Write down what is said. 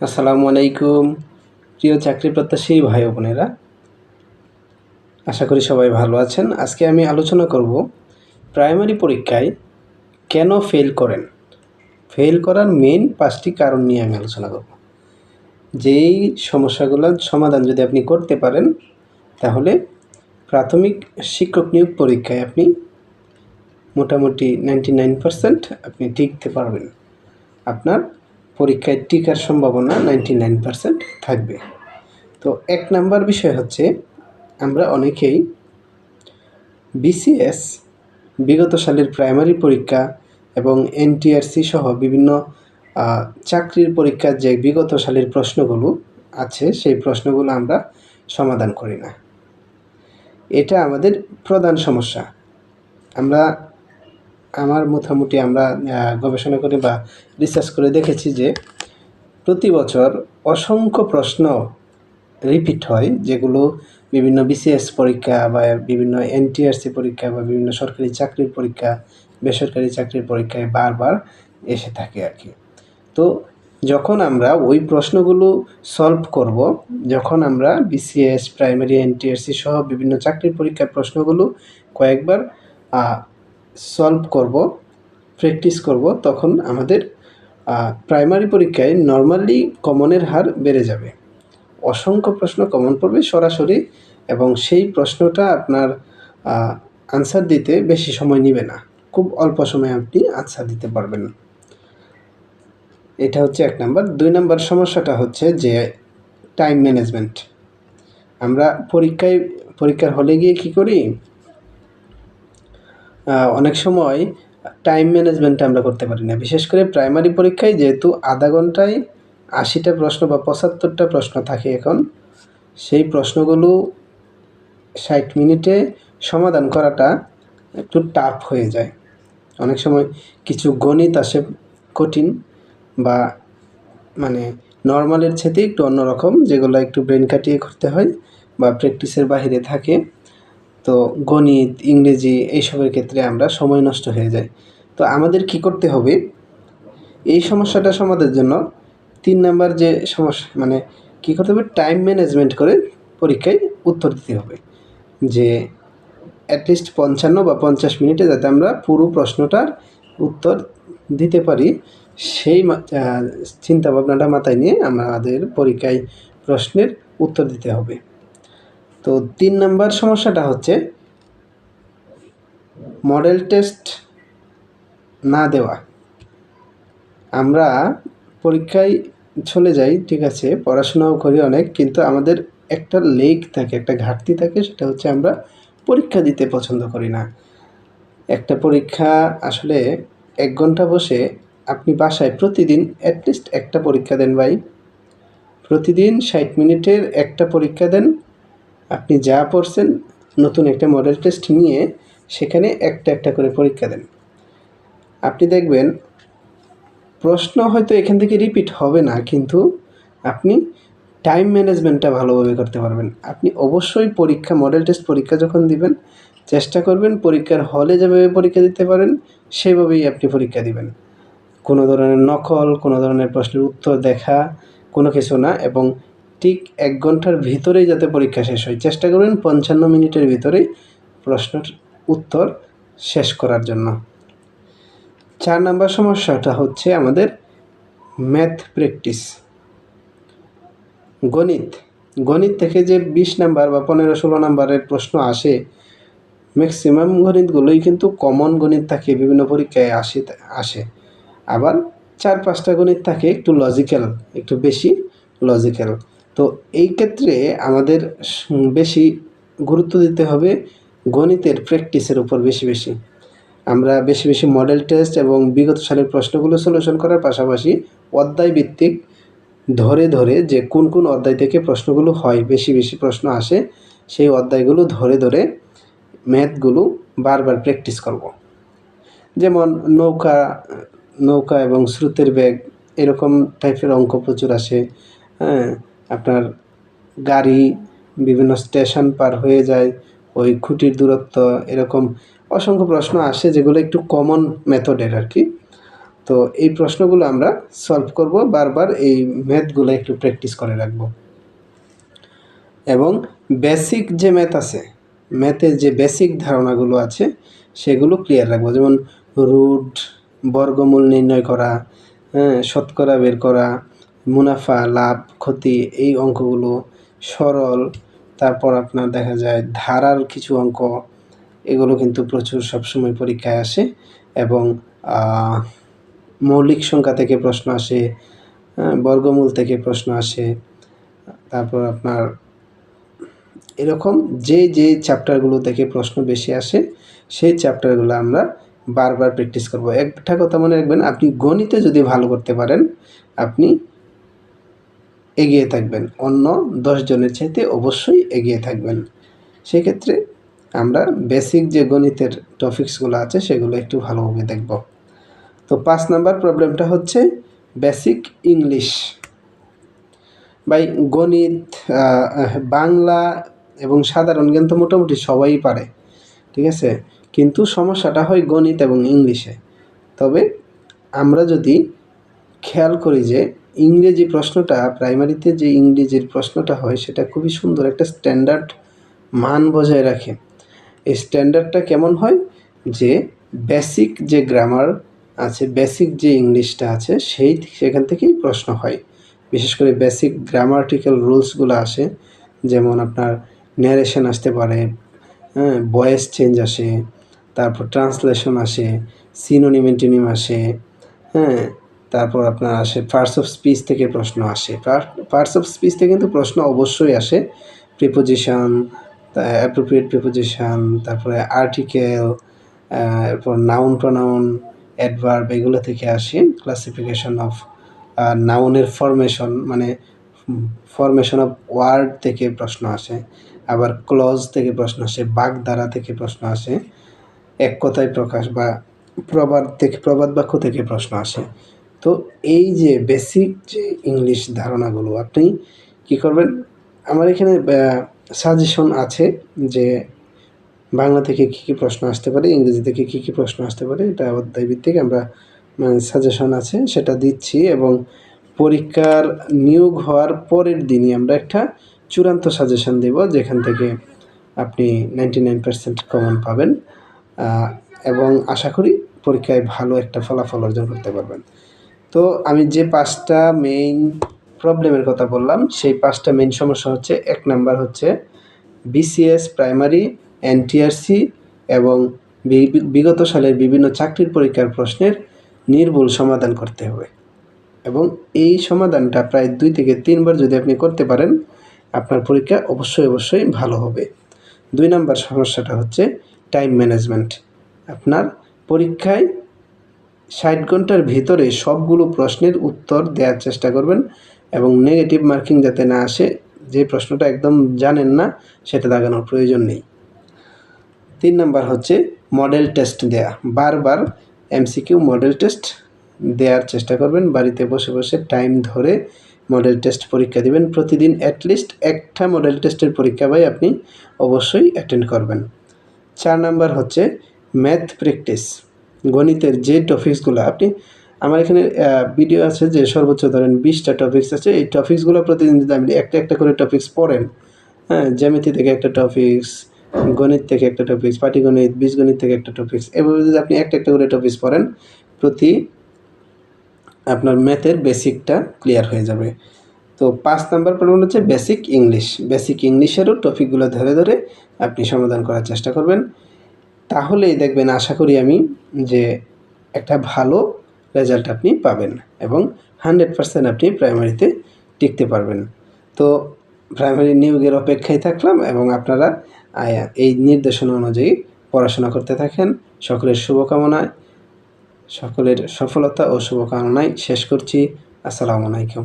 আসসালামু আলাইকুম। প্রিয় চাকরি প্রত্যাশী ভাই বোনেরা, আশা করি সবাই ভালো আছেন। আজকে আমি আলোচনা করব প্রাইমারি পরীক্ষায় কেন ফেল করেন? ফেল করার মেন পাঁচটি কারণ নিয়ে আমি আলোচনা করব। যেই সমস্যাগুলোর সমাধান যদি আপনি করতে পারেন, তাহলে প্রাথমিক শিক্ষক নিয়োগ পরীক্ষায় আপনি মোটামুটি নাইনটি নাইন পারসেন্ট আপনি টিকতে পারবেন। আপনার পরীক্ষায় টিকার সম্ভাবনা নাইনটি নাইন থাকবে। তো এক নাম্বার বিষয় হচ্ছে, আমরা অনেকেই বিসিএস বিগত সালের প্রাইমারি পরীক্ষা এবং এনটিআরসি সহ বিভিন্ন চাকরির পরীক্ষার যে বিগত সালের প্রশ্নগুলো আছে, সেই প্রশ্নগুলো আমরা সমাধান করি না। এটা আমাদের প্রধান সমস্যা। আমরা আমার মোটামুটি আমরা গবেষণা করে বা রিসার্চ করে দেখেছি যে প্রতি বছর অসংখ্য প্রশ্ন রিপিট হয়, যেগুলো বিভিন্ন বিসিএস পরীক্ষা বা বিভিন্ন এনটিআরসি পরীক্ষা বা বিভিন্ন সরকারি চাকরির পরীক্ষা, বেসরকারি চাকরির পরীক্ষায় বারবার এসে থাকে আর কি। তো যখন আমরা ওই প্রশ্নগুলো সলভ করব, যখন আমরা বিসিএস প্রাইমারি এনটিআরসি সহ বিভিন্ন চাকরির পরীক্ষার প্রশ্নগুলো কয়েকবার সলভ করব প্র্যাকটিস করব, তখন আমাদের প্রাইমারি পরীক্ষায় নর্মালি কমনের হার বেড়ে যাবে। অসংখ্য প্রশ্ন কমন পড়বে সরাসরি এবং সেই প্রশ্নটা আপনার আনসার দিতে বেশি সময় নেবে না। খুব অল্প সময়ে আপনি আনসার দিতে পারবেন। এটা হচ্ছে এক নাম্বার। দুই নাম্বার সমস্যাটা হচ্ছে যে টাইম ম্যানেজমেন্ট আমরা পরীক্ষায়, পরীক্ষার হলে গিয়ে কি করি? অনেক সময় টাইম ম্যানেজমেন্ট আমরা করতে পারি না। বিশেষ করে প্রাইমারি পরীক্ষায় যেহেতু আধা ঘন্টায় আশিটা প্রশ্ন বা পঁচাত্তরটা প্রশ্ন থাকে এখন, সেই প্রশ্নগুলো ষাট মিনিটে সমাধান করাটা একটু টাফ হয়ে যায়। অনেক সময় কিছু গণিত আসে কঠিন বা মানে নর্মালের চেয়ে একটু অন্যরকম, যেগুলো একটু ব্রেন কাটিয়ে করতে হয় বা প্র্যাকটিসের বাইরে থাকে। তো গণিত, ইংরেজি এইসবের ক্ষেত্রে আমরা সময় নষ্ট হয়ে যায় তো আমাদের কি করতে হবে? এই সমস্যাটা সমাধানের জন্য তিন নাম্বার যে সমস্যা মানে কী করতে হবে? টাইম ম্যানেজমেন্ট করে পরীক্ষায় উত্তর দিতে হবে। যে অ্যাটলিস্ট পঞ্চান্ন বা পঞ্চাশ মিনিটে যাতে আমরা পুরো প্রশ্নটার উত্তর দিতে পারি, সেই চিন্তা ভাবনাটা মাথায় নিয়ে আমাদের পরীক্ষায় প্রশ্নের উত্তর দিতে হবে। তো তিন নাম্বার সমস্যাটা হচ্ছে মডেল টেস্ট না দেওয়া। আমরা পরীক্ষায় চলে যাই, ঠিক আছে, পড়াশোনাও করি অনেক, কিন্তু আমাদের একটা লেগ থাকে, একটা ঘাটতি থাকে, সেটা হচ্ছে আমরা পরীক্ষা দিতে পছন্দ করি না। একটা পরীক্ষা আসলে এক ঘণ্টা বসে আপনি বাসায় প্রতিদিন অ্যাটলিস্ট একটা পরীক্ষা দেন ভাই। প্রতিদিন ষাট মিনিটের একটা পরীক্ষা দেন আপনি যা পড়ছেন, নতুন একটা মডেল টেস্ট নিয়ে সেখানে একটা একটা করে পরীক্ষা দেন। আপনি দেখবেন, প্রশ্ন হয়তো এখান থেকে রিপিট হবে না, কিন্তু আপনি টাইম ম্যানেজমেন্টটা ভালোভাবে করতে পারবেন। আপনি অবশ্যই পরীক্ষা মডেল টেস্ট পরীক্ষা যখন দিবেন, চেষ্টা করবেন পরীক্ষার হলে যেভাবে পরীক্ষা দিতে পারেন, সেভাবেই আপনি পরীক্ষা দিবেন। কোনো ধরনের নকল, কোনো ধরনের প্রশ্নের উত্তর দেখা, কোনো কিছু না, এবং ঠিক এক ঘণ্টার ভিতরেই যাতে পরীক্ষা শেষ হয়। চেষ্টা করবেন পঞ্চান্ন মিনিটের ভিতরেই প্রশ্নের উত্তর শেষ করার জন্য। চার নাম্বার সমস্যাটা হচ্ছে আমাদের ম্যাথ প্র্যাকটিস গণিত। গণিত থেকে যে বিশ নাম্বার বা পনেরো ষোলো নাম্বারের প্রশ্ন আসে ম্যাক্সিমাম গণিতগুলোই কিন্তু কমন গণিত থাকে, বিভিন্ন পরীক্ষায় আসে আসে। আবার চার পাঁচটা গণিত থাকে একটু লজিক্যাল একটু বেশি লজিক্যাল তো এই ক্ষেত্রে আমাদের বেশি গুরুত্ব দিতে হবে গণিতের প্র্যাকটিসের উপর বেশি বেশি আমরা বেশি বেশি মডেল টেস্ট এবং বিগত সালের প্রশ্নগুলো সলিউশন করার পাশাপাশি অধ্যায় ভিত্তিক ধরে ধরে যে কোন কোন অধ্যায় থেকে প্রশ্নগুলো হয়, বেশি বেশি প্রশ্ন আসে, সেই অধ্যায়গুলো ধরে ধরে ম্যাথগুলো বারবার প্র্যাকটিস করব। যেমন নৌকা নৌকা এবং স্রোতের ব্যাগ এরকম টাইপের অঙ্ক প্রচুর আসে হ্যাঁ আপনার গাড়ি বিভিন্ন স্টেশন পার হয়ে যায়, ওই খুঁটির দূরত্ব, এরকম অসংখ্য প্রশ্ন আসে যেগুলো একটু কমন মেথডের আর কি তো এই প্রশ্নগুলো আমরা সলভ করব, বারবার এই ম্যাথগুলো একটু প্র্যাকটিস করে রাখব। এবং বেসিক যে ম্যাথ আছে ম্যাথের যে বেসিক ধারণাগুলো আছে, সেগুলো ক্লিয়ার রাখব। যেমন রুট বর্গমূল নির্ণয় করা হ্যাঁ শতকরা বের করা মুনাফা, লাভ, ক্ষতি এই অঙ্কগুলো সরল। তারপর আপনার দেখা যায় ধারার কিছু অঙ্ক, এগুলো কিন্তু প্রচুর সবসময় পরীক্ষায় আসে এবং মৌলিক সংখ্যা থেকে প্রশ্ন আসে বর্গমূল থেকে প্রশ্ন আসে, তারপর আপনার এরকম যে যে চ্যাপ্টারগুলো থেকে প্রশ্ন বেশি আসে, সেই চ্যাপ্টারগুলো আমরা বারবার প্র্যাকটিস করব। একটা কথা মনে রাখবেন, আপনি গণিতে যদি ভালো করতে পারেন, আপনি এগিয়ে থাকবেন। অন্য জনের চাইতে অবশ্যই এগিয়ে থাকবেন। সেক্ষেত্রে আমরা বেসিক যে গণিতের টপিক্সগুলো আছে, সেগুলো একটু ভালোভাবে দেখব। তো পাঁচ নাম্বার প্রবলেমটা হচ্ছে বেসিক ইংলিশ বাই গণিত বাংলা এবং সাধারণ জ্ঞান তো মোটামুটি সবাই পারে, ঠিক আছে? কিন্তু সমস্যাটা হয় গণিত এবং ইংলিশে তবে আমরা যদি খেয়াল করি যে ইংরেজি প্রশ্নটা, প্রাইমারিতে যে ইংরেজির প্রশ্নটা হয়, সেটা খুবই সুন্দর একটা স্ট্যান্ডার্ড মান বজায় রাখে। এই স্ট্যান্ডার্ডটা কেমন হয়? যে বেসিক যে গ্রামার আছে বেসিক যে ইংলিশটা আছে, সেই সেখান থেকেই প্রশ্ন হয়। বিশেষ করে বেসিক গ্রামার্টিক্যাল রুলসগুলো আসে, যেমন আপনার ন্যারেশন আসতে পারে হ্যাঁ ভয়েস চেঞ্জ আসে, তারপর ট্রান্সলেশন আসে সিনোনিম এন্টিনিম আসে হ্যাঁ তারপর আপনার আসে পার্টস অফ স্পিচ থেকে প্রশ্ন আসে। পার্টস অফ স্পিচ থেকে কিন্তু প্রশ্ন অবশ্যই আসে। প্রিপোজিশন অ্যাপ্রোপ্রিয়েট প্রিপোজিশন তারপরে আর্টিকেল এরপর নাউন প্রনাউন অ্যাডভার্ব এগুলো থেকে আসে। ক্লাসিফিকেশন অফ নাউনের ফরমেশন মানে ফরমেশন অফ ওয়ার্ড থেকে প্রশ্ন আসে। আবার ক্লজ থেকে প্রশ্ন আসে। বাগধারা থেকে প্রশ্ন আসে। এক কথায় প্রকাশ বা প্রবাদ থেকে, প্রবাদ বাক্য থেকে প্রশ্ন আসে। তো এই যে বেসিক যে ইংলিশ ধারণাগুলো, আপনি কি করবেন? আমার এখানে সাজেশন আছে যে বাংলা থেকে কী কী প্রশ্ন আসতে পারে, ইংরেজি থেকে কী কী প্রশ্ন আসতে পারে, এটা অধ্যায় ভিত্তিক আমরা মানে সাজেশন আছে, সেটা দিচ্ছি এবং পরীক্ষার নিয়োগ হওয়ার পরের দিনই আমরা একটা চূড়ান্ত সাজেশন দেব, যেখান থেকে আপনি নাইনটি নাইন পার্সেন্ট কমন পাবেন এবং আশা করি পরীক্ষায় ভালো একটা ফলাফল অর্জন করতে পারবেন। তো আমি যে পাঁচটা মেইন প্রবলেমের কথা বললাম, সেই পাঁচটা মেইন সমস্যা হচ্ছে, এক নাম্বার হচ্ছে বিসিএস প্রাইমারি এনটিআরসি এবং বিগত সালের বিভিন্ন চাকরির পরীক্ষার প্রশ্নের নির্ভুল সমাধান করতে হবে। এবং এই সমাধানটা প্রায় দুই থেকে তিনবার যদি আপনি করতে পারেন, আপনার পরীক্ষা অবশ্যই অবশ্যই ভালো হবে। দুই নাম্বার সমস্যাটা হচ্ছে টাইম ম্যানেজমেন্ট আপনার পরীক্ষায় ষাট ঘণ্টার ভিতরে সবগুলো প্রশ্নের উত্তর দেওয়ার চেষ্টা করবেন এবং নেগেটিভ মার্কিং যাতে না আসে, যে প্রশ্নটা একদম জানেন না, সেটা দাগানোর প্রয়োজন নেই। তিন নাম্বার হচ্ছে মডেল টেস্ট দেয়া। বারবার এমসিকিউ মডেল টেস্ট দেওয়ার চেষ্টা করবেন। বাড়িতে বসে বসে টাইম ধরে মডেল টেস্ট পরীক্ষা দিবেন। প্রতিদিন অ্যাটলিস্ট একটা মডেল টেস্টের পরীক্ষা ভাই আপনি অবশ্যই অ্যাটেন্ড করবেন। চার নাম্বার হচ্ছে ম্যাথ প্র্যাকটিস গণিতের যে টপিক্সগুলো আপনি আমার এখানে ভিডিও আছে যে সর্বোচ্চ ধরেন বিশটা টপিক্স আছে, এই টপিক্সগুলো প্রতিদিন যদি আপনি একটা একটা করে টপিক্স পড়েন হ্যাঁ জ্যামিতি থেকে একটা টপিক্স গণিত থেকে একটা টপিক্স পাটিগণিত, বীজগণিত থেকে একটা টপিক্স এভাবে যদি আপনি একটা একটা করে টপিক্স পড়েন, প্রতি আপনার ম্যাথের বেসিকটা ক্লিয়ার হয়ে যাবে। তো পাঁচ নাম্বার প্রবলেম হচ্ছে বেসিক ইংলিশ বেসিক ইংলিশেরও টপিকগুলো ধরে ধরে আপনি সমাধান করার চেষ্টা করবেন। তাহলেই দেখবেন, আশা করি আমি যে একটা ভালো রেজাল্ট আপনি পাবেন এবং হান্ড্রেড পারসেন্ট আপনি প্রাইমারিতে টিকতে পারবেন। তো প্রাইমারি নিয়োগের অপেক্ষায় থাকলাম এবং আপনারা এই নির্দেশনা অনুযায়ী পড়াশোনা করতে থাকেন। সকলের শুভকামনায়, সকলের সফলতা ও শুভকামনায় শেষ করছি। আসসালামু আলাইকুম।